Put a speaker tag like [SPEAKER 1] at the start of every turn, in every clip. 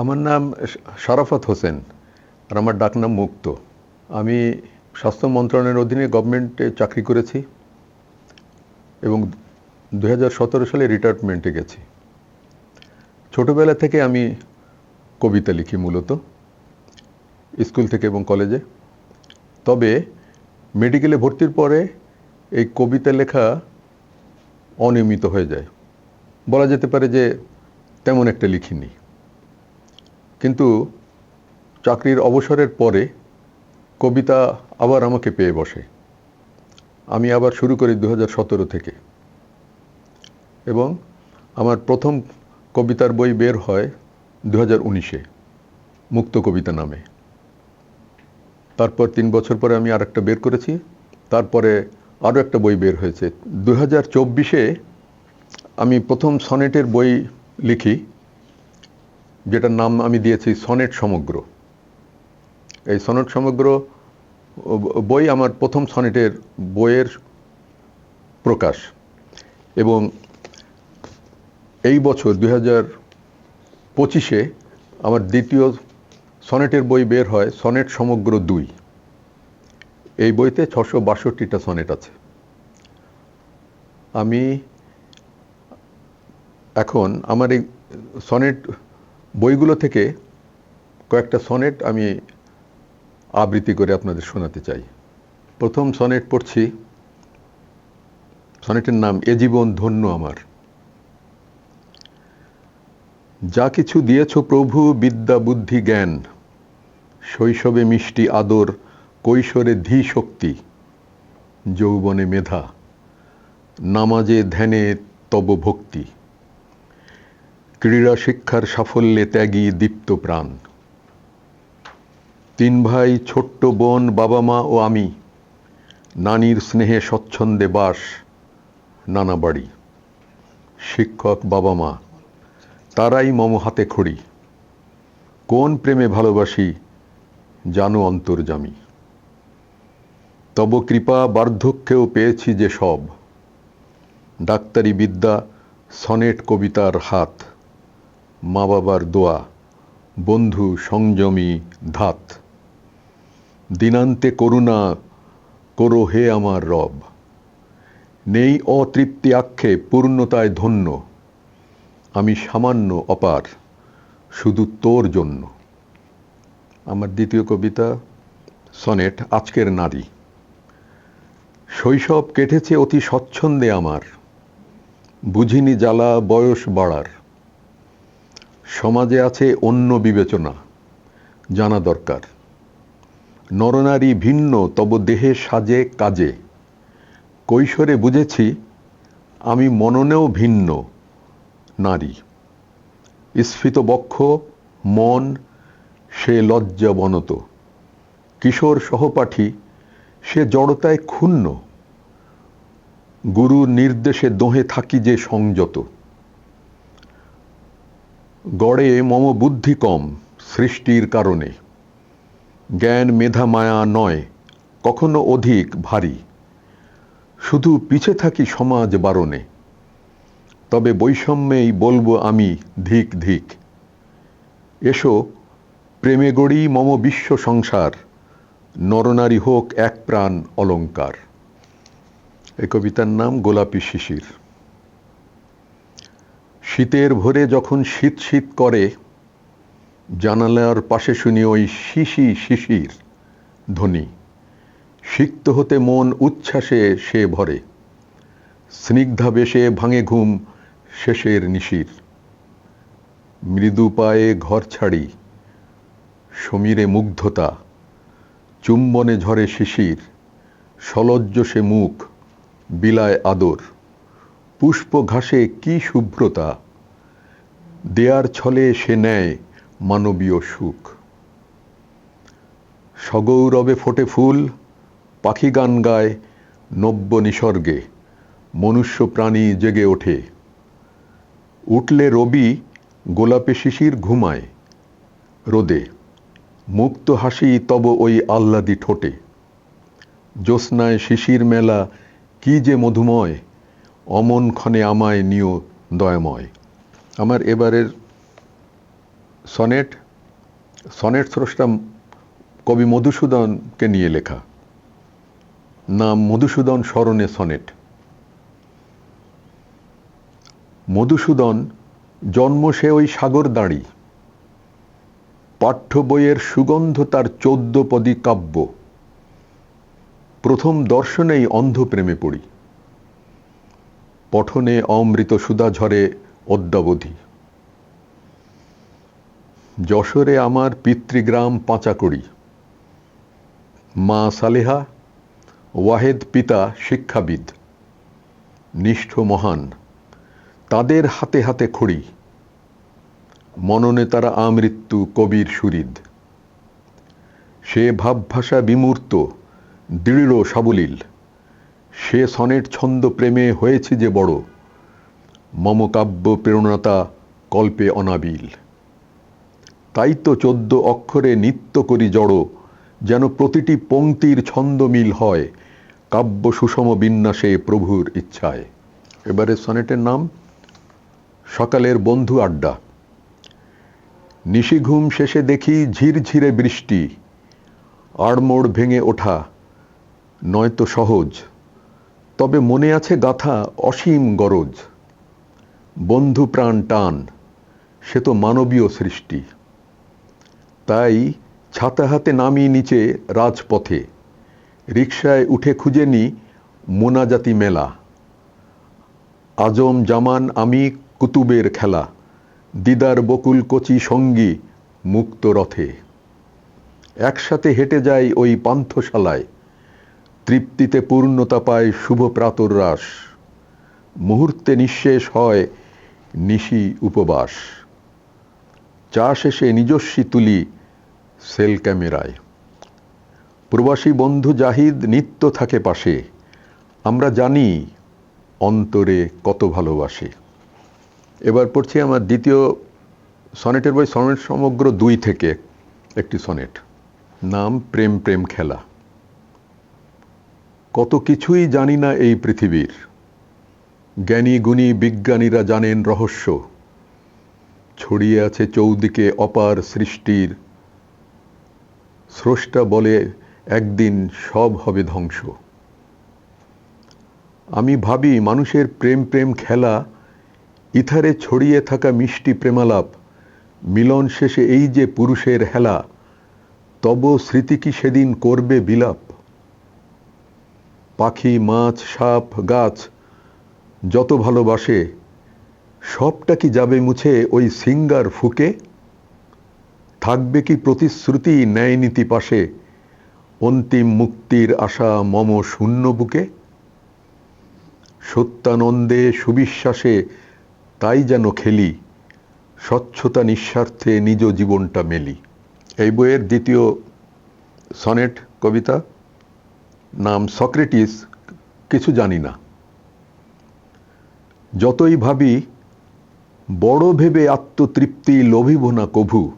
[SPEAKER 1] আমার নাম শরাফত হোসেন আর আমার ডাকনাম মুক্ত। আমি স্বাস্থ্য মন্ত্রণালয়ের অধীনে গভর্নমেন্টে চাকরি করেছি এবং দু হাজার সতেরো সালে রিটায়ারমেন্টে গেছি। ছোটবেলা থেকে আমি কবিতা লিখি মূলত, স্কুল থেকে এবং কলেজে। তবে মেডিকেলে ভর্তির পরে এই কবিতা লেখা অনিয়মিত হয়ে যায়। বলা যেতে পারে যে তেমন একটা লিখিনি। কিন্তু চাকরির অবসরের পরে কবিতা আবার আমাকে পেয়ে বসে। আমি আবার শুরু করি দু হাজার সতেরো থেকে। এবং আমার প্রথম কবিতার বই বের হয় দু উনিশে, মুক্ত কবিতা নামে। তারপর তিন বছর পরে আমি আর একটা বের করেছি। তারপরে আরও একটা বই বের হয়েছে। দু হাজার চব্বিশে আমি প্রথম সনেটের বই লিখি। যেটার নাম আমি দিয়েছি সনেট সমগ্র। এই সনেট সমগ্র বই আমার প্রথম সনেটের বইয়ের প্রকাশ। এবং এই বছর দুই হাজার পঁচিশে আমার দ্বিতীয় সনেটের বই বের হয় সনেট সমগ্র দুই। এই বইতে ছশো বাষট্টিটা সনেট আছে। আমি এখন আমার এই সনেট বইগুলো থেকে কয়েকটা সনেট আমি আবৃত্তি করে আপনাদের শোনাতে চাই। প্রথম সনেট পড়ছি। সনেটের নাম, এ জীবন ধন্য আমার। যা কিছু দিয়েছ প্রভু, বিদ্যা, বুদ্ধি, জ্ঞান, শৈশবে মিষ্টি আদর, কৈশোরে ধী শক্তি, যৌবনে মেধা, নামাজে ধ্যানে তব ভক্তি। ক্রীড়া শিক্ষার সাফল্যে ত্যাগী দীপ্ত প্রাণ। তিন ভাই, ছোট্ট বোন, বাবা মা ও আমি, নানির স্নেহে স্বচ্ছন্দে বাস, নানা বাড়ি। শিক্ষক বাবা মা, তারাই মম হাতে খড়ি। কোন প্রেমে ভালোবাসি জানো অন্তর্জামী। তব কৃপা বার্ধক্যেও পেয়েছি যে সব। ডাক্তারি বিদ্যা, সনেট কবিতার হাত। মা বাবার দোয়া, বন্ধু সংযমী ধাত। দিনান্তে করুণা করো হে আমার রব। নেই অতৃপ্তি আক্ষে পূর্ণতায় ধন্য। আমি সামান্য অপার, শুধু তোর জন্য। আমার দ্বিতীয় কবিতা, সনেট, আজকের নারী। শৈশব কেটেছে অতি স্বচ্ছন্দে আমার। বুঝিনি জ্বালা বয়স বাড়ার। সমাজে আছে অন্য বিবেচনা, জানা দরকার। নরনারী ভিন্ন, তব দেহে সাজে কাজে। কৈশোরে বুঝেছি, আমি মননেও ভিন্ন নারী। স্ফীত বক্ষ, মন, সে লজ্জা বনত কিশোর সহপাঠী, সে জড়তায় ক্ষুণ্ণ। গুরুর নির্দেশে দোহে থাকি যে সংযত। গড়ে মম বুদ্ধি কম সৃষ্টির কারণে। জ্ঞান মেধা মায়া নয়, কখনো অধিক ভারী। শুধু পিছে থাকি সমাজ বারণে। তবে বৈষম্যেই বলব আমি ধিক ধিক। এসো, প্রেমে গড়ি মম বিশ্ব সংসার, নরনারী হোক এক প্রাণ অলঙ্কার। এই কবিতার নাম গোলাপী শিশির। শীতের ভোরে যখন শীত শীত করে, জানালার পাশে শুনি ওই শিশি শিশির ধ্বনি। সিক্ত হতে মন উচ্ছ্বাসে সে ভরে। স্নিগ্ধা বেশে ভাঙে ঘুম শেষের নিশির। মৃদু পায়ে ঘর ছাড়ি, সমীরে মুগ্ধতা। চুম্বনে ঝরে শিশির, সলজ্জ সে মুখ, বিলায় আদর। পুষ্প ঘাসে কি শুভ্রতা? দেয়ার ছলে সে নেয় মানবীয় সুখ। সগৌরবে ফোটে ফুল, পাখি গান গায় নব্য নিসর্গে, মনুষ্য প্রাণী জেগে ওঠে। উঠলে রবি, গোলাপে শিশির ঘুমায়। রোদে, মুক্ত হাসি তব ওই আহ্লাদি ঠোঁটে। জ্যোৎস্নায় শিশির মেলা কি যে মধুময় অমন ক্ষণে আমায় নিও দয়াময়। আমার এবারের সনেট সনেট স্রষ্টা কবি মধুসূদনকে নিয়ে লেখা। নাম মধুসূদন স্মরণে সনেট। মধুসূদন, জন্ম সে ওই সাগর দাঁড়ি। পাঠ্য বইয়ের সুগন্ধ তার চোদ্দ পদী কাব্য। প্রথম দর্শনেই অন্ধ প্রেমে পড়ি। পঠনে অমৃত সুধা ঝরে অদ্যাবধি। যশোরে আমার পিতৃগ্রাম পাঁচাকড়ি। মা সালেহা, ওয়াহেদ পিতা শিক্ষাবিদ। নিষ্ঠ মহান, তাদের হাতে হাতে খড়ি। মননে তারা আমৃত্যু কবির সুরিদ। সে ভাবভাষা বিমূর্ত, দৃঢ় সাবলীল। সে সনেট ছন্দ প্রেমে হয়েছে যে বড়। মমকাব্য প্রেরণাতা কল্পে অনাবিল। তাই তো চোদ্দ অক্ষরে নিত্য করি জড়ো, যেন প্রতিটি পংক্তির ছন্দ মিল হয়, কাব্য সুষম বিন্যাসে প্রভুর ইচ্ছায়। এবারে সনেটের নাম, সকালের বন্ধু আড্ডা। নিশিঘুম শেষে দেখি ঝিরঝিরে বৃষ্টি, আড়মোড় ভেঙে ওঠা, নয়তো সহজ। তবে মনে আছে গাথা অসীম গরজ। বন্ধু প্রাণ টান, সে তো মানবীয় সৃষ্টি। তাই ছাতা হাতে নামি নিচে রাজপথে, রিকশায় উঠে খুঁজে নি মোনাজাতি মেলা। আজম জামান আমি কুতুবের খেলা, দিদার বকুল কচি সঙ্গী মুক্ত রথে। একসাথে হেঁটে যাই ওই পান্থশালায় তৃপ্তিতে পূর্ণতা পায় শুভ প্রাতর রাস মুহূর্তে নিঃশেষ হয় নিশি উপবাস। চা শেষে নিজস্বী তুলি সেল ক্যামেরায়। প্রবাসী বন্ধু জাহিদ নিত্য থাকে পাশে। আমরা জানি অন্তরে কত ভালোবাসে। এবার পড়ছি আমার দ্বিতীয় সনেটের বই, সনেট সমগ্র দুই থেকে একটি সনেট। নাম প্রেম প্রেম খেলা। কত কিছুই জানি না এই পৃথিবীর। জ্ঞানী, গুণী, বিজ্ঞানীরা জানেন রহস্য। ছড়িয়ে আছে চৌদিকে অপার সৃষ্টির। স্রষ্টা বলে একদিন সব হবে ধ্বংস। আমি ভাবি মানুষের প্রেম প্রেম খেলা, ইথারে ছড়িয়ে থাকা মিষ্টি প্রেমালাপ, মিলন শেষে এই যে পুরুষের হেলা, তব স্মৃতি কি সেদিন করবে বিলাপ? পাখি, মাছ, সাপ, গাছ, যত ভালোবাসে, সবটা কি যাবে মুছে ওই সিঙ্গার ফুকে? থাকবে কি প্রতিশ্রুতি ন্যায় নীতি পাশে অন্তিম মুক্তির আশা মম শূন্য বুকে? সত্যানন্দে সুবিশ্বাসে তাই যেন খেলি, স্বচ্ছতা নিঃস্বার্থে নিজ জীবনটা মেলি। এই বইয়ের দ্বিতীয় সনেট কবিতা নাম সক্রেটিস কিছু জানি না। যতই ভাবি, বড় ভেবে আত্মতৃপ্তি লোভিব না কভু।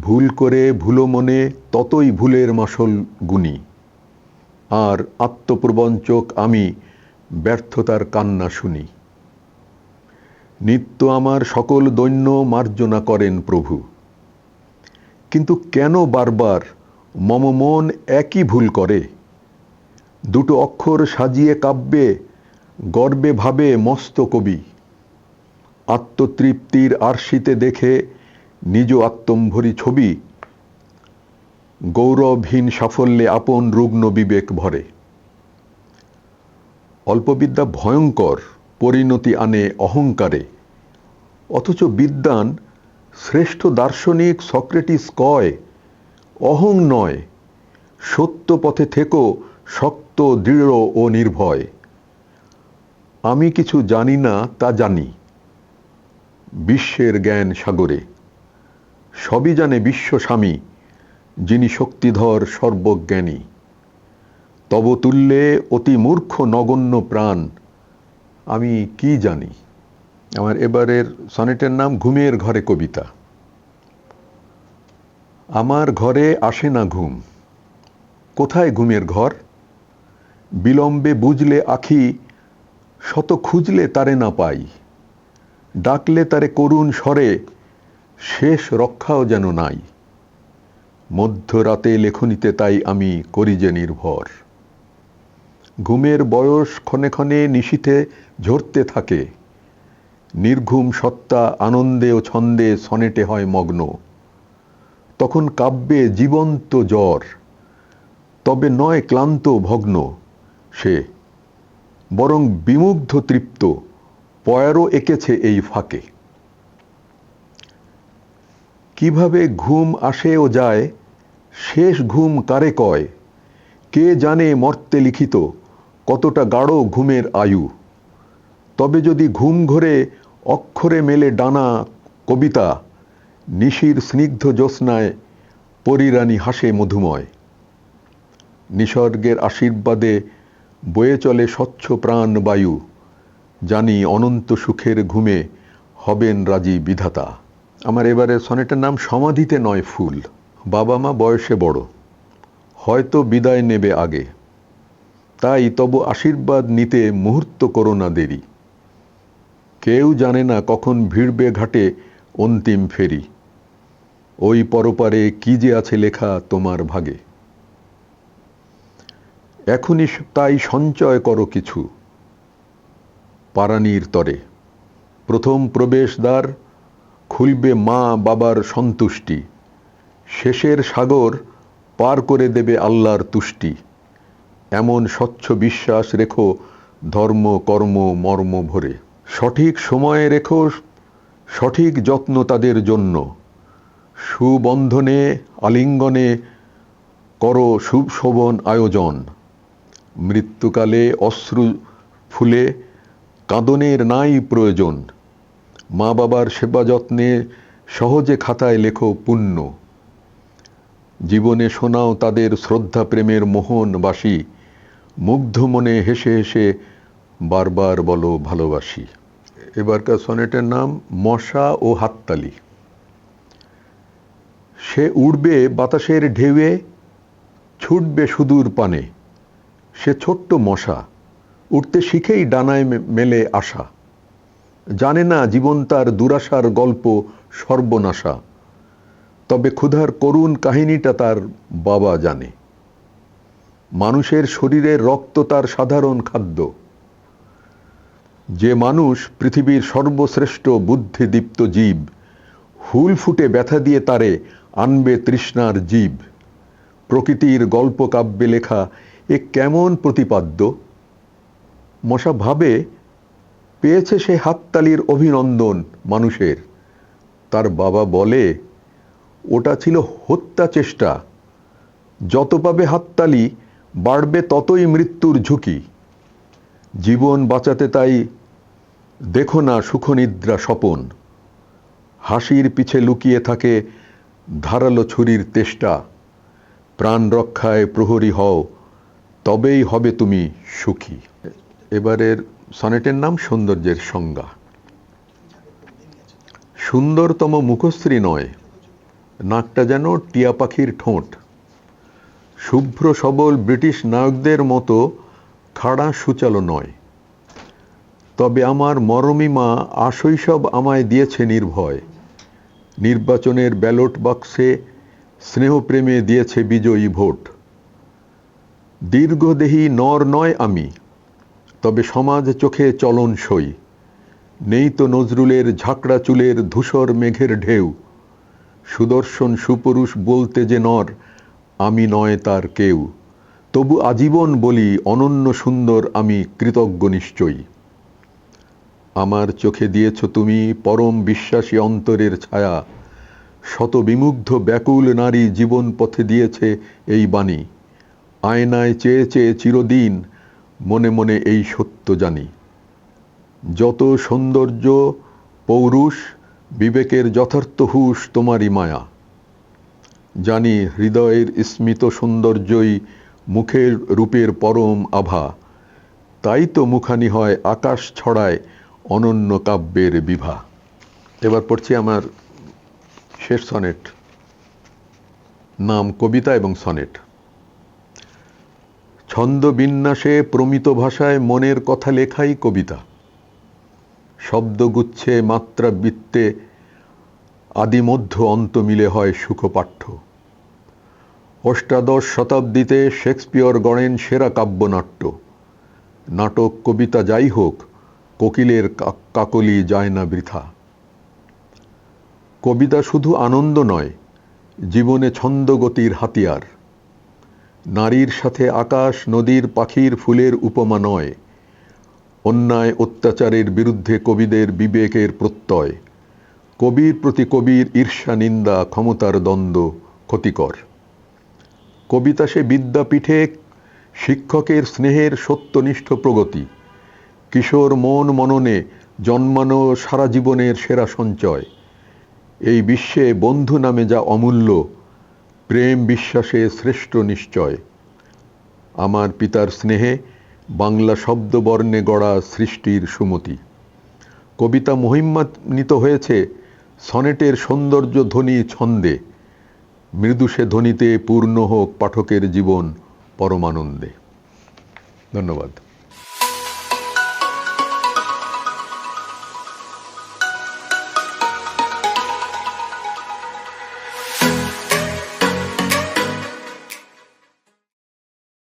[SPEAKER 1] ভুল করে ভুলো মনে ততই ভুলের মাসল গুনি আর আত্মপ্রবঞ্চক আমি ব্যর্থতার কান্না শুনি। নিত্য আমার সকল দৈন্য মার্জনা করেন প্রভু। কিন্তু কেন বারবার মম মন একই ভুল করে? দুটো অক্ষর সাজিয়ে কাব্যে, গর্বে ভাবে মস্ত কবি। আত্মতৃপ্তির আরশিতে দেখে নিজ আত্মম্ভরি ছবি। গৌরবহীন সাফল্যে আপন রুগ্ন বিবেক ভরে। অল্পবিদ্যা ভয়ঙ্কর, পরিণতি আনে অহংকারে। অথচ বিদ্যান শ্রেষ্ঠ দার্শনিক সক্রেটিস কয়, অহং নয়, সত্য পথে থেকো, শক্ত দৃঢ় ও নির্ভয়। আমি কিছু জানি না তা জানি। বিশ্বের জ্ঞান সাগরে। সবই জানে বিশ্বস্বামী যিনি শক্তিধর সর্বজ্ঞানী। তব তুল্যে অতি মূর্খ নগণ্য প্রাণ। আমি কি জানি? আমার এবারের সনেটের নাম ঘুমের ঘরে কবিতা। আমার ঘরে আসে না ঘুম। কোথায় ঘুমের ঘর? বিলম্বে বুঝলে আখি, শত খুঁজলে তারে না পাই। ডাকলে তারে করুণ স্বরে, শেষ রক্ষাও যেন নাই। মধ্যরাতে লেখনীতে তাই আমি করি যে নির্ভর। ঘুমের বয়স ক্ষণে ক্ষণে নিশীথে ঝরতে থাকে। নির্ঘুম সত্তা আনন্দে ও ছন্দে সনেটে হয় মগ্ন। তখন কাব্যে জীবন্ত জ্বর, তবে নয় ক্লান্ত ভগ্ন। সে। বরং বিমুগ্ধ তৃপ্ত, পয়ারও এঁকেছে এই ফাঁকে। কীভাবে ঘুম আসে ও যায়, শেষ ঘুম কারে কয়, কে জানে মর্তে লিখিত, কতটা গাঢ় ঘুমের আয়ু। তবে যদি ঘুম ঘরে, অক্ষরে মেলে ডানা কবিতা, নিশির স্নিগ্ধ জ্যোৎস্নায় পরিরানী হাসে মধুময়। নিসর্গের আশীর্বাদে বয়ে চলে স্বচ্ছ প্রাণ বায়ু। জানি অনন্ত সুখের ঘুমে হবেন রাজি বিধাতা। আমার এবারে সনেটের নাম সমাধিতে নয় ফুল। বাবা মা বয়সে বড়। হয়তো বিদায় নেবে আগে। তাই তবু আশীর্বাদ নিতে মুহূর্ত করো না দেরি। কেউ জানে না কখন ভিড়বে ঘাটে অন্তিম ফেরি। ওই পরপারে কি যে আছে লেখা তোমার ভাগে। এখনই তাই সঞ্চয় করো কিছু। পারানির তরে। প্রথম প্রবেশদ্বার খুলবে মা বাবার সন্তুষ্টি। শেষের সাগর পার করে দেবে আল্লাহর তুষ্টি। এমন স্বচ্ছ বিশ্বাস রেখো ধর্ম, কর্ম, মর্ম ভরে। সঠিক সময়ে রেখো, সঠিক যত্ন তাদের জন্য। সুবন্ধনে, আলিঙ্গনে করো শুভ শোভন আয়োজন। মৃত্যুকালে অশ্রু ফুলে কাঁদনের নাই প্রয়োজন। মা বাবার সেবা যত্নে সহজে খাতায় লেখো পুণ্য। জীবনে শোনাও তাদের শ্রদ্ধা প্রেমের মোহনবাসী মুগ্ধ মনে হেসে হেসে বারবার বলো ভালোবাসি। এবারকার সনেটের নাম মশা ও হাততালি। সে উড়বে বাতাসের ঢেউয়ে, ছুটবে সুদূর পানে। সে ছোট্ট মশা। উঠতে শিখেই ডানায় মেলে আসা জানে না জীবন তার দুরাশার গল্প সর্বনাশা। তবে ক্ষুধার করুণ কাহিনীটা তার বাবা জানে। মানুষের শরীরের রক্ত তার সাধারণ খাদ্য। যে মানুষ পৃথিবীর সর্বশ্রেষ্ঠ বুদ্ধিদীপ্ত জীব, হুল ফুটে ব্যথা দিয়ে তারে আনবে তৃষ্ণার জীব। প্রকৃতির গল্প কাব্যে লেখা এ কেমন প্রতিপাদ্য? মশা ভাবে, পেয়েছে সে হাততালির অভিনন্দন মানুষের। তার বাবা বলে, ওটা ছিল হত্যা চেষ্টা। যত পাবে হাততালি, বাড়বে ততই মৃত্যুর ঝুঁকি। জীবন বাঁচাতে তাই দেখো না সুখনিদ্রা স্বপন। হাসির পিছে লুকিয়ে থাকে ধারালো ছুরির তেষ্টা। প্রাণ রক্ষায় প্রহরী হও তবেই হবে তুমি সুখী। এবারের সনেটের নাম সৌন্দর্যের সংজ্ঞা। সুন্দরতম মুখশ্রী নয়, নাকটা যেন টিয়া পাখির ঠোঁট। শুভ্র সবল ব্রিটিশ নায়কদের মতো খাড়া সুচালো নয়। তবে আমার মরমী মা আশৈশব আমায় দিয়েছে নির্ভয়। নির্বাচনের ব্যালট বাক্সে স্নেহপ্রেমে দিয়েছে বিজয়ী ভোট। দীর্ঘদেহী নর নয় আমি, তবে সমাজ চোখে চলন সই। নেই তো নজরুলের ঝাঁকড়া চুলের ধূসর মেঘের ঢেউ। সুদর্শন সুপুরুষ বলতে যে নর, আমি নয় তার কেউ। তবু আজীবন বলি, অনন্য সুন্দর আমি কৃতজ্ঞ নিশ্চয়ই। আমার চোখে দিয়েছ তুমি পরম বিশ্বাসী অন্তরের ছায়া। শত বিমুগ্ধ ব্যাকুল নারী জীবন পথে দিয়েছে এই বাণী। আয়নায় চেয়ে চেয়ে চিরদিন মনে মনে এই সত্য জানি। যত সৌন্দর্য, পৌরুষ, বিবেকের যথার্থ হুশ তোমারই মায়া। জানি হৃদয়ের স্মিত সৌন্দর্যই মুখের রূপের পরম আভা। তাই তো মুখানি হয় আকাশ ছড়ায় অনন্য কাব্যের বিভা। এবার পড়ছি আমার শেষ সনেট। নাম কবিতা এবং সনেট। ছন্দ বিন্যাসে প্রমিত ভাষায় মনের কথা লেখাই কবিতা। শব্দগুচ্ছে মাত্রা বৃত্তে আদিমধ্য অন্ত মিলে হয় সুখপাঠ্য। অষ্টাদশ শতাব্দীতে শেক্সপিয়র গড়েন সেরা কাব্যনাট্য। নাটক কবিতা যাই হোক, কোকিলের কাকলি যায় না বৃথা। কবিতা শুধু আনন্দ নয়, জীবনে ছন্দগতির হাতিয়ার। নারীর সাথে আকাশ, নদীর, পাখির, ফুলের উপমা নয়। অন্যায় অত্যাচারের বিরুদ্ধে কবিদের বিবেকের প্রত্যয়। কবির প্রতি কবির ঈর্ষা, নিন্দা, ক্ষমতার দ্বন্দ্ব ক্ষতিকর। কবিতা সে বিদ্যাপীঠে শিক্ষকের স্নেহের সত্যনিষ্ঠ প্রগতি। কিশোর মন মননে জন্মানো সারা জীবনের সেরা সঞ্চয়। এই বিশ্বে বন্ধু নামে যা অমূল্য প্রেম বিশ্বাসে শ্রেষ্ঠ নিশ্চয়। আমার পিতার স্নেহে বাংলা শব্দবর্ণে গড়া সৃষ্টির সুমতি। কবিতা মহিমান্বিত হয়েছে সনেটের সৌন্দর্য ধ্বনি ছন্দে। মৃদু সে ধ্বনিতে পূর্ণ হোক পাঠকের জীবন পরমানন্দে। ধন্যবাদ।